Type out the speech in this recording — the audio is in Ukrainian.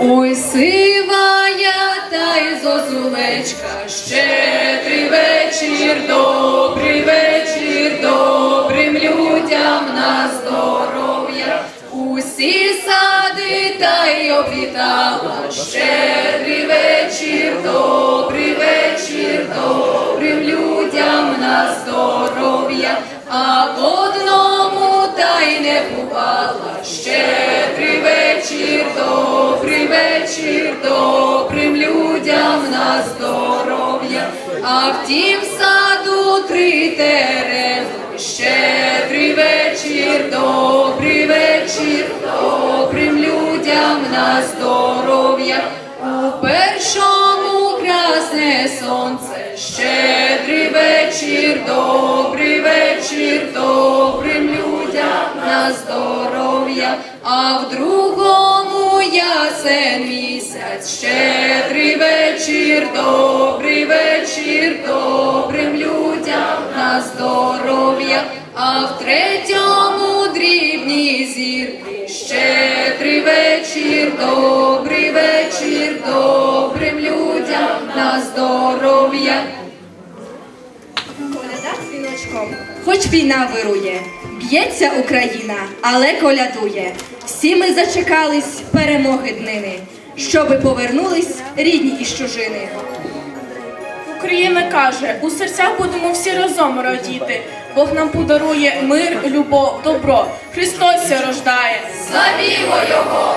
Ой, сивая та й зозулечка, щедрий вечір, добрий вечір, добрим людям на здоров'я. Усі сади та й обвітала, щедрий вечір, добрий вечір, добрим людям на здоров'я, й не бувала. Щедрий вечір, добрий вечір, добрим людям на здоров'я, а в тім саду три терени. Щедрий вечір, добрий вечір, добрим людям на здоров'я. У першому красне сонце, щедрий вечір, добрий вечір, людям здоров'я, а в другому ясен місяць, щедрий вечір, добрий вечір, добрим людям на здоров'я, а в третьому дрібні зірки, щедрий вечір, добрий вечір, добрим людям на здоров'я. Дзвіночком, хоч війна вирує, б'ється Україна, але колядує. Всі ми зачекались перемоги днини, щоби повернулись рідні із чужини. Україна каже, у серцях будемо всі разом радіти. Бог нам подарує мир, любов, добро. Христос рождає. Славімо його!